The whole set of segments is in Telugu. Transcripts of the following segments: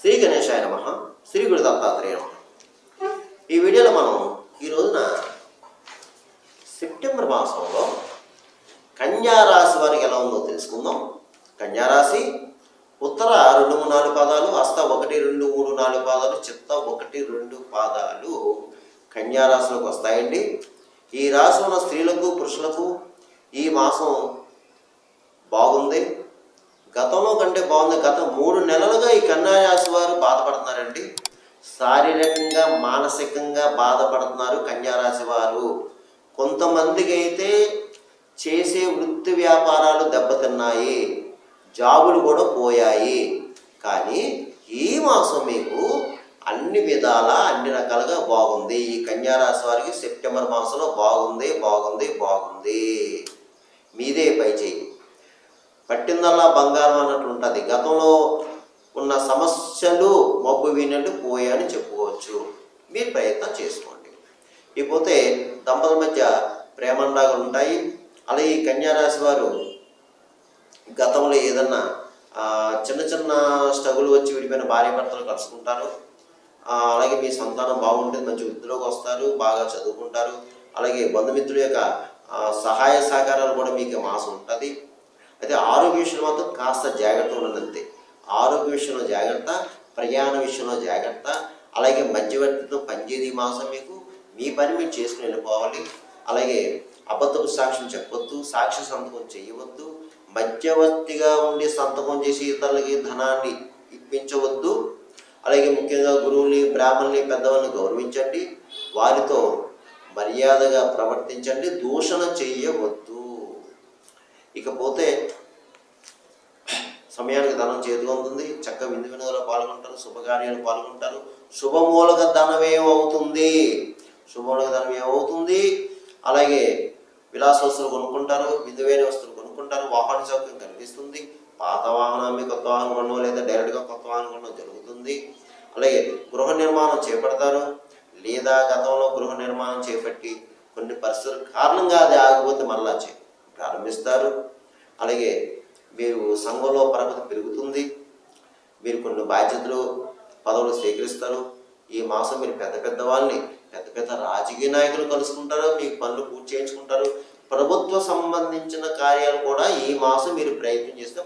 శ్రీ గణేశాయ నమ శ్రీ గురు దత్తాత్రేయ నమ. ఈ వీడియోలో మనం ఈ రోజున సెప్టెంబర్ మాసంలో కన్యారాశి వారికి ఎలా ఉందో తెలుసుకుందాం. కన్యారాశి ఉత్తర రెండు మూడు నాలుగు పాదాలు అస్త ఒకటి రెండు మూడు నాలుగు పాదాలు చిత్త ఒకటి రెండు పాదాలు కన్యారాశిలోకి వస్తాయండి. ఈ రాశి ఉన్న స్త్రీలకు పురుషులకు ఈ మాసం బాగుంది. గతంలో కంటే బాగుంది. గత మూడు నెలలుగా ఈ కన్యారాశి వారు బాధపడుతున్నారండి. శారీరకంగా మానసికంగా బాధపడుతున్నారు కన్యారాశి వారు. కొంతమందికి అయితే చేసే వృత్తి వ్యాపారాలు దెబ్బతిన్నాయి. జాబులు కూడా పోయాయి. కానీ ఈ మాసం మీకు అన్ని విధాల అన్ని రకాలుగా బాగుంది. ఈ కన్యారాశి వారికి సెప్టెంబర్ మాసంలో బాగుంది బాగుంది బాగుంది. మీదే పై చేయి పట్టిందల్లా బంగారం అన్నట్టు ఉంటుంది. గతంలో ఉన్న సమస్యలు మబ్బు వినట్టు పోయాయని చెప్పుకోవచ్చు. మీరు ప్రయత్నం చేసుకోండి. ఇకపోతే దంపతుల మధ్య ప్రేమండాలు ఉంటాయి. అలాగే ఈ కన్యా వారు గతంలో ఏదన్నా చిన్న చిన్న స్టగులు వచ్చి విడిపోయిన భార్య భర్తలు కలుసుకుంటారు. అలాగే మీ సంతానం బాగుంటుంది మంచి వృద్ధిలోకి వస్తారు బాగా చదువుకుంటారు. అలాగే బంధుమిత్రుల యొక్క సహాయ సహకారాలు కూడా మీకు మాసం ఉంటుంది అయితే ఆరోగ్య విషయంలో మాత్రం కాస్త జాగ్రత్త ఉన్నదంతే ఆరోగ్య విషయంలో జాగ్రత్త ప్రయాణ విషయంలో జాగ్రత్త అలాగే మధ్యవర్తితో పనిచేది మాసం మీకు మీ పని మీరు చేసుకుని వెళ్ళిపోవాలి. అలాగే అబద్ధపు సాక్ష్యం చెప్పొద్దు సాక్షి సంతకం చేయవద్దు మధ్యవర్తిగా ఉండి సంతకం చేసి ఇతరులకి ధనాన్ని ఇప్పించవద్దు. అలాగే ముఖ్యంగా గురువుని బ్రాహ్మణుని పెద్దవాళ్ళని గౌరవించండి. వారితో మర్యాదగా ప్రవర్తించండి దూషణ చేయవద్దు. ఇకపోతే సమయానికి ధనం చేతిలో ఉంటుంది చక్క విందు వినోదాలు పాల్గొంటారు శుభకార్యాలు పాల్గొంటారు. శుభమూలక ధనం ఏమవుతుంది శుభమూలక ధనం ఏమవుతుంది అలాగే విలాస వస్తువులు కొనుక్కుంటారు విందువైన వస్తువులు కొనుక్కుంటారు వాహన సౌకర్యం కనిపిస్తుంది పాత వాహనాన్ని కొత్త వాహనం కొనడం లేదా డైరెక్ట్గా కొత్త వాహనం కొనడం జరుగుతుంది. అలాగే గృహ నిర్మాణం చేపడతారు. లేదా గతంలో గృహ నిర్మాణం చేపట్టి కొన్ని పరిస్థితుల కారణంగా అది ఆగిపోతే మళ్ళా చే ప్రారంభిస్తారు. అలాగే మీరు సంఘంలో పరపతి పెరుగుతుంది. మీరు కొన్ని బాధ్యతలు పదవులు స్వీకరిస్తారు. ఈ మాసం మీరు పెద్ద పెద్ద వాళ్ళని పెద్ద పెద్ద రాజకీయ నాయకులు కలుసుకుంటారు మీకు పనులు పూర్తి చేయించుకుంటారు. ప్రభుత్వ సంబంధించిన కార్యాలు కూడా ఈ మాసం మీరు ప్రయత్నం చేస్తే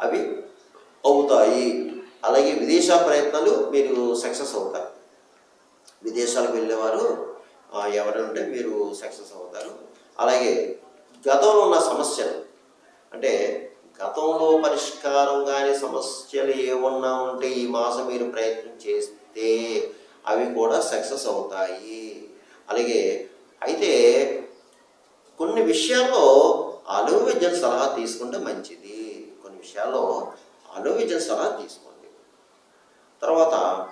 అవి అవుతాయి. అలాగే విదేశా ప్రయత్నాలు మీరు సక్సెస్ అవుతారు. విదేశాలకు వెళ్ళేవారు ఎవరంటే మీరు సక్సెస్ అవుతారు. అలాగే గతంలో ఉన్న సమస్యలు. అంటే గతంలో పరిష్కారం కాని సమస్యలు ఏమన్నా ఉంటే ఈ మాసం మీరు ప్రయత్నం చేస్తే అవి కూడా సక్సెస్ అవుతాయి. అలాగే అయితే కొన్ని విషయాల్లో అలువు విద్యను సలహా తీసుకుంటే మంచిది. కొన్ని విషయాల్లో అలువు విద్యను సలహా తీసుకోండి. తర్వాత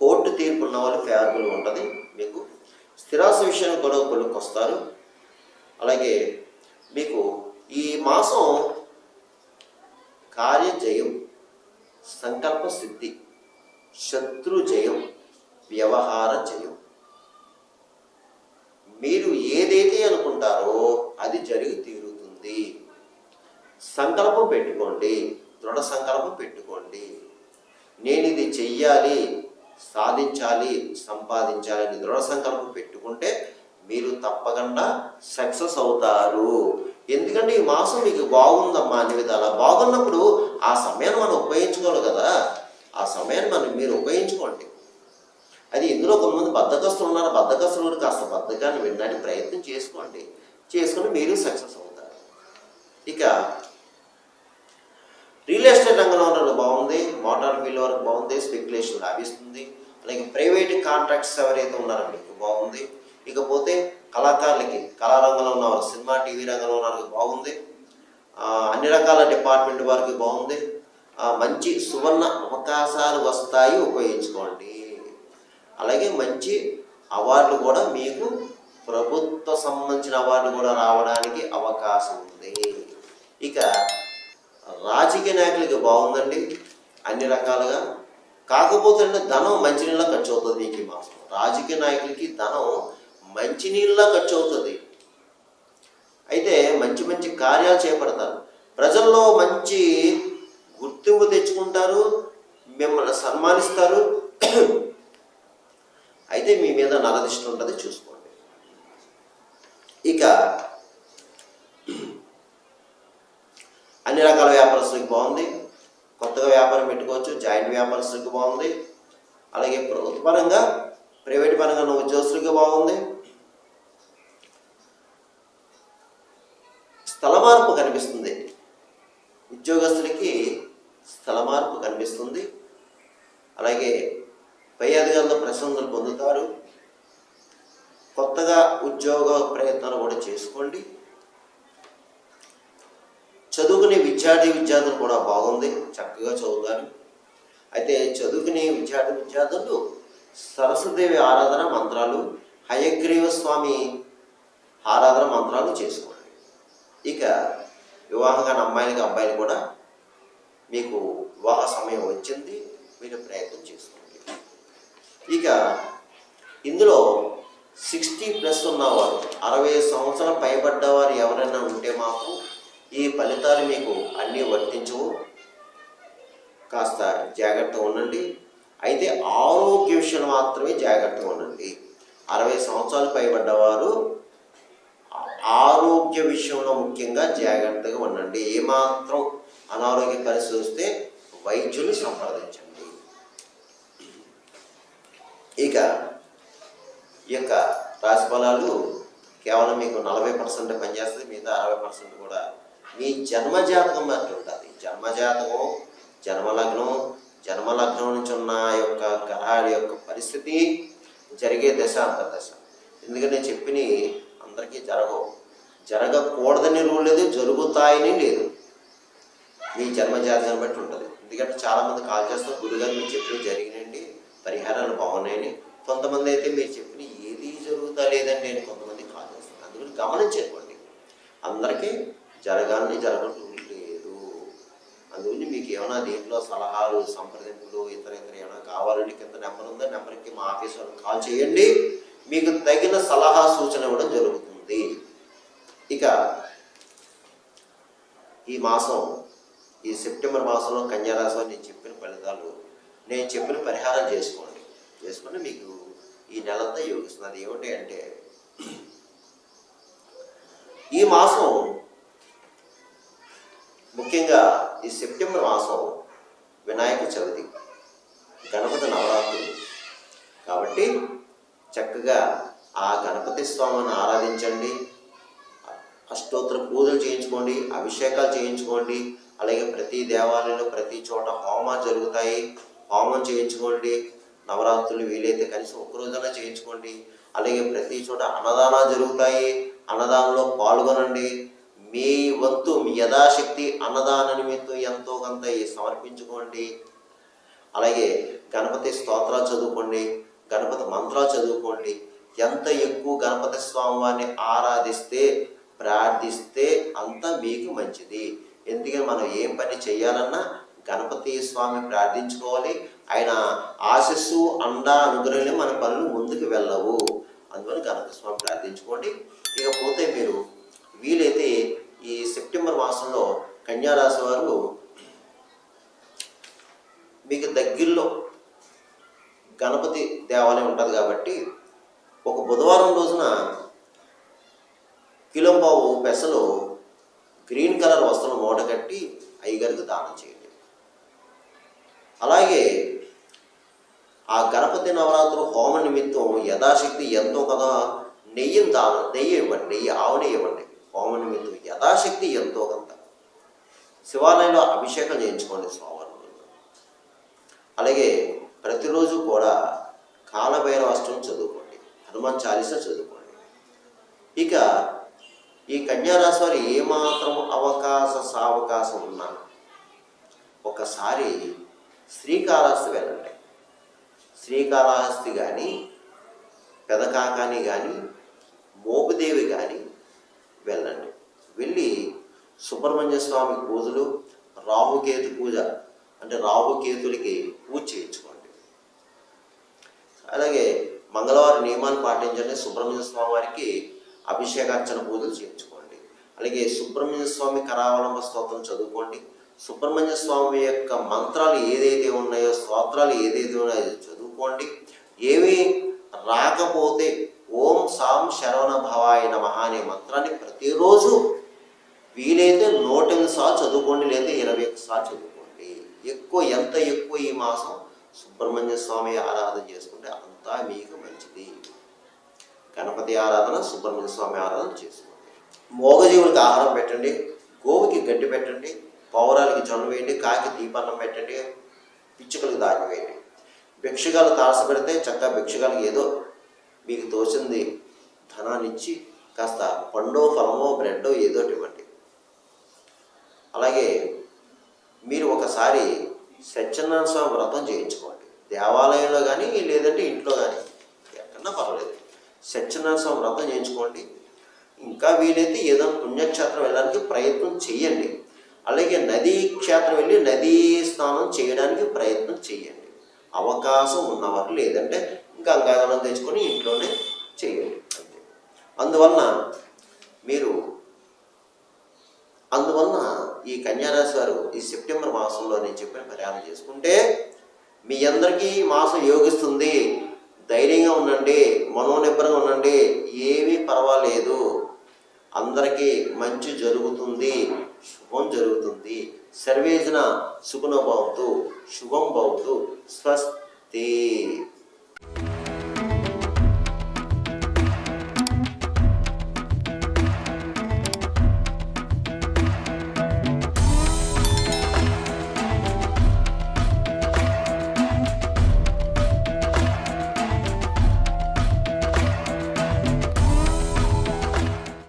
కోర్టు తీర్పు ఉన్న వాళ్ళు ఫేవరబుల్ ఉంటుంది. మీకు స్థిరాస్తి విషయంలో కూడా కొనుక్కొస్తారు అలాగే మీకు ఈ మాసం కార్యజయం సంకల్ప సిద్ధి శత్రు జయం వ్యవహార జయం. మీరు ఏదైతే అనుకుంటారో అది జరిగి తీరుతుంది. సంకల్పం పెట్టుకోండి దృఢ సంకల్పం పెట్టుకోండి. నేను ఇది చెయ్యాలి సాధించాలి సంపాదించాలి అని దృఢ సంకల్పం పెట్టుకుంటే మీరు తప్పకుండా సక్సెస్ అవుతారు. ఎందుకంటే ఈ మాసం మీకు బాగుందమ్మా అన్ని విధాలా. బాగున్నప్పుడు ఆ సమయాన్ని మనం ఉపయోగించుకోవాలి కదా. ఆ సమయాన్ని మనం మీరు ఉపయోగించుకోండి. అది ఇందులో కొంతమంది బద్దకస్తులు ఉన్నారు. బద్దకస్తులు కూడా కాస్త బద్దకాన్ని వినడానికి ప్రయత్నం చేసుకోండి. చేసుకుని మీరు సక్సెస్ అవుతారు. ఇక రియల్ ఎస్టేట్ రంగంలో ఉన్న బాగుంది. మోటార్ వీల్ వరకు బాగుంది. స్పెక్యులేషన్ లాభిస్తుంది. అలాగే ప్రైవేట్ కాంట్రాక్ట్స్ ఎవరైతే ఉన్నారో మీకు బాగుంది. ఇకపోతే కళాకారులకి కళారంగంలో ఉన్నవారు సినిమా టీవీ రంగంలో ఉన్న వాళ్ళకి బాగుంది. అన్ని రకాల డిపార్ట్మెంట్ వారికి బాగుంది. మంచి సువర్ణ అవకాశాలు వస్తాయి ఉపయోగించుకోండి. అలాగే మంచి అవార్డులు కూడా మీకు ప్రభుత్వ సంబంధించిన అవార్డులు కూడా రావడానికి అవకాశం ఉంది. ఇక రాజకీయ నాయకులకి బాగుందండి అన్ని రకాలుగా. కాకపోతే ధనం మంచినీళ్ళ ఖర్చు అవుతుంది మీకు మాసం. రాజకీయ నాయకులకి ధనం మంచినీళ్ళ ఖర్చు అవుతుంది అయితే మంచి మంచి కార్యాలు చేపడతారు. ప్రజల్లో మంచి గుర్తింపు తెచ్చుకుంటారు మిమ్మల్ని సన్మానిస్తారు. అయితే మీ మీద నరదిష్టి ఉంటుంది చూసుకోండి. ఇక అన్ని రకాల వ్యాపారస్తులకి బాగుంది. కొత్తగా వ్యాపారం పెట్టుకోవచ్చు జాయింట్ వ్యాపారస్తులకి బాగుంది. అలాగే ప్రభుత్వ పరంగా ప్రైవేట్ పరంగా ఉన్న ఉద్యోగస్తులకి బాగుంది స్థల మార్పు కనిపిస్తుంది ఉద్యోగస్తులకి స్థల మార్పు కనిపిస్తుంది అలాగే పై అధికారుల ప్రసంగాలు పొందుతారు. కొత్తగా ఉద్యోగ ప్రయత్నాలు కూడా చేసుకోండి. చదువుకునే విద్యార్థి విద్యార్థులు కూడా బాగుంది చక్కగా చదువుతారు. అయితే చదువుకునే విద్యార్థి విద్యార్థులు సరస్వదేవి ఆరాధన మంత్రాలు హయగ్రీవ స్వామి ఆరాధన మంత్రాలు చేసుకోండి. ఇక వివాహం కాని అమ్మాయిలకి అబ్బాయిలు కూడా మీకు వివాహ సమయం వచ్చింది. మీరు ప్రయత్నం చేసుకోండి. ఇక ఇందులో సిక్స్టీ ప్లస్ ఉన్నవారు అరవై సంవత్సరాలు పైబడ్డవారు ఎవరైనా ఉంటే మాకు ఈ ఫలితాలు మీకు అన్నీ వర్తించవు. కాస్త జాగ్రత్తగా ఉండండి. అయితే ఆరోగ్య విషయంలో మాత్రమే జాగ్రత్తగా ఉండండి. అరవై సంవత్సరాలు పైబడ్డవారు ఆరోగ్య విషయంలో ముఖ్యంగా జాగ్రత్తగా ఉండండి. ఏమాత్రం అనారోగ్య పరిస్థితి వస్తే వైద్యులు సంప్రదించండి. ఇక ఈ యొక్క రాశి ఫలాలు కేవలం మీకు నలభై పర్సెంట్ పనిచేస్తుంది మిగతా అరవై పర్సెంట్ కూడా మీ జన్మ జాతకం బట్టి ఉంటుంది. జన్మ జాతకం జన్మ లగ్నం జన్మ లగ్నం నుంచి ఉన్న యొక్క గ్రహాల యొక్క పరిస్థితి జరిగే దశ అంత దశ ఎందుకంటే నేను చెప్పినవి అందరికీ జరగవు. జరగకూడదని రూల్ లేదు జరుగుతాయని లేదు. మీ జన్మజాతకాన్ని బట్టి ఉంటుంది. ఎందుకంటే చాలామంది కాల్ చేస్తారు గురుగారు మీరు చెప్పినవి జరిగినండి పరిహారాలు బాగున్నాయని కొంతమంది అయితే మీరు చెప్పిన ఏది జరుగుతా లేదండి అని కొంతమంది కాల్ అందుకని గమనించుకోండి అందరికీ జరగాలని జరగడం లేదు. అందుకని మీకు ఏమైనా దీంట్లో సలహాలు సంప్రదింపులు ఇతర ఇతర ఏమైనా కావాలంటే కింద నెంబర్ ఉందా నెంబర్కి మా ఆఫీస్ వాళ్ళకి కాల్ చేయండి. మీకు తగిన సలహా సూచన ఇవ్వడం జరుగుతుంది. ఇక ఈ మాసం ఈ సెప్టెంబర్ మాసంలో కన్యారాశి నేను చెప్పిన ఫలితాలు నేను చెప్పిన పరిహారం చేసుకోండి. చేసుకుంటే మీకు ఈ నెలంతా యోగిస్తుంది. అది ఏమిటి అంటే ఈ మాసం ముఖ్యంగా ఈ సెప్టెంబర్ మాసం వినాయక చవితి గణపతి నవరాత్రులు. కాబట్టి చక్కగా ఆ గణపతి స్వామిని ఆరాధించండి. అష్టోత్తర పూజలు చేయించుకోండి అభిషేకాలు చేయించుకోండి. అలాగే ప్రతి దేవాలయంలో ప్రతి చోట హోమాలు జరుగుతాయి. హోమం చేయించుకోండి. నవరాత్రులు వీలైతే కనీసం ఒక్కరోజైనా చేయించుకోండి. అలాగే ప్రతి చోట అన్నదానాలు జరుగుతాయి. అన్నదానంలో పాల్గొనండి. మీ వంతు మీ యథాశక్తి అన్నదాన నిమిత్తం ఎంతో కొంత సమర్పించుకోండి. అలాగే గణపతి స్తోత్రాలు చదువుకోండి. గణపతి మంత్రాలు చదువుకోండి. ఎంత ఎక్కువ గణపతి స్వామివారిని ఆరాధిస్తే ప్రార్థిస్తే అంత మీకు మంచిది. ఎందుకని మనం ఏం పని చేయాలన్నా గణపతి స్వామి ప్రార్థించుకోవాలి. ఆయన ఆశస్సు అండ అనుగ్రహంలో మన పనులు ముందుకు వెళ్ళవు. అందువల్ల గణపతి స్వామి ప్రార్థించుకోండి. ఇకపోతే మీరు వీలైతే ఈ సెప్టెంబర్ మాసంలో కన్యారాశి వారు మీకు దగ్గరలో గణపతి దేవాలయం ఉంటుంది కాబట్టి ఒక బుధవారం రోజున కిలోంబావు పెసలు గ్రీన్ కలర్ వస్త్రం మూట కట్టి అయ్యగారికి దానం చేయండి. అలాగే ఆ గణపతి నవరాత్రులు హోమ నిమిత్తం యథాశక్తి ఎంతో కదా? నెయ్యిని దానం నెయ్యి ఇవ్వండి నెయ్యి ఆవు నెయ్యి ఇవ్వండి. హోమ నిమిత్తం యథాశక్తి ఎంతో కొంత శివాలయంలో అభిషేకం చేయించుకోండి స్వామి అలాగే ప్రతిరోజు కూడా కాలభైరవ అష్టం చదువుకోండి హనుమాన్ చాలీస చదువుకోండి. ఇక ఈ కన్యారాశి వారు ఏమాత్రం అవకాశ సావకాశం ఉన్నా ఒకసారి శ్రీకాళహస్తి వెళ్ళండి. శ్రీకాళహస్తి కానీ పెదకాకాని కానీ మోపుదేవి కానీ వెళ్ళండి. వెళ్ళి సుబ్రహ్మణ్య స్వామి పూజలు రాహుకేతు పూజ అంటే రాహుకేతులకి పూజ చేయించుకోండి. అలాగే మంగళవారం నియమాన్ని పాటించండి. సుబ్రహ్మణ్య స్వామి వారికి అభిషేకార్చన పూజలు చేయించుకోండి. అలాగే సుబ్రహ్మణ్య స్వామి కరావలంబ స్తోత్రం చదువుకోండి. సుబ్రహ్మణ్య స్వామి యొక్క మంత్రాలు ఏదైతే ఉన్నాయో స్తోత్రాలు ఏదైతే ఉన్నాయో చదువుకోండి. ఏమీ రాకపోతే ఓం సాం శరవణ భవాయ నమః అనే మంత్రాన్ని ప్రతిరోజు వీలైతే నూట ఎనిమిది సార్లు చదువుకోండి లేదా ఇరవై ఒక్క సార్లు చదువుకోండి. ఎక్కువ ఎంత ఎక్కువ ఈ మాసం సుబ్రహ్మణ్య స్వామి ఆరాధన చేసుకుంటే అంతా మీకు మంచిది. గణపతి ఆరాధన సుబ్రహ్మణ్య స్వామి ఆరాధన చేసుకోండి. మోగజీవులకు ఆహారం పెట్టండి గోవుకి గడ్డి పెట్టండి పౌరాలకి జొన్న వేయండి కాకి దీపాన్నం పెట్టండి పిచ్చుకలకు దాచి వేయండి. భిక్షగాలు తారసపెడితే చక్కగా భిక్షగాలకు ఏదో మీకు తోచింది ధనాన్ని ఇచ్చి కాస్త పండో ఫలమో బ్రెడ్డో ఏదో ఇవ్వండి. అలాగే మీరు ఒకసారి సత్యనారాయణ స్వామి వ్రతం చేయించుకోండి. దేవాలయంలో కానీ లేదంటే ఇంట్లో కానీ ఎక్కడన్నా పర్వాలేదు. సత్యనారాయణ స్వామి వ్రతం చేయించుకోండి. ఇంకా వీలైతే ఏదైనా పుణ్యక్షేత్రం వెళ్ళడానికి ప్రయత్నం చేయండి. అలాగే నదీ క్షేత్రం వెళ్ళి నదీ స్నానం చేయడానికి ప్రయత్నం చేయండి. అవకాశం ఉన్నవారు లేదంటే గంగాధనం తెచ్చుకొని ఇంట్లోనే చేయండి అంతే. అందువలన మీరు అందువలన ఈ కన్యారాశి వారు ఈ సెప్టెంబర్ మాసంలో నేను చెప్పిన పరిహారం చేసుకుంటే మీ అందరికీ ఈ మాసం యోగిస్తుంది. ధైర్యంగా ఉండండి మనోనిబ్బరంగా ఉండండి. ఏమీ పర్వాలేదు. అందరికీ మంచి జరుగుతుంది. శుభం జరుగుతుంది. సర్వేజన సుగుణ భవంతు శుభం భవంతు స్వస్తి.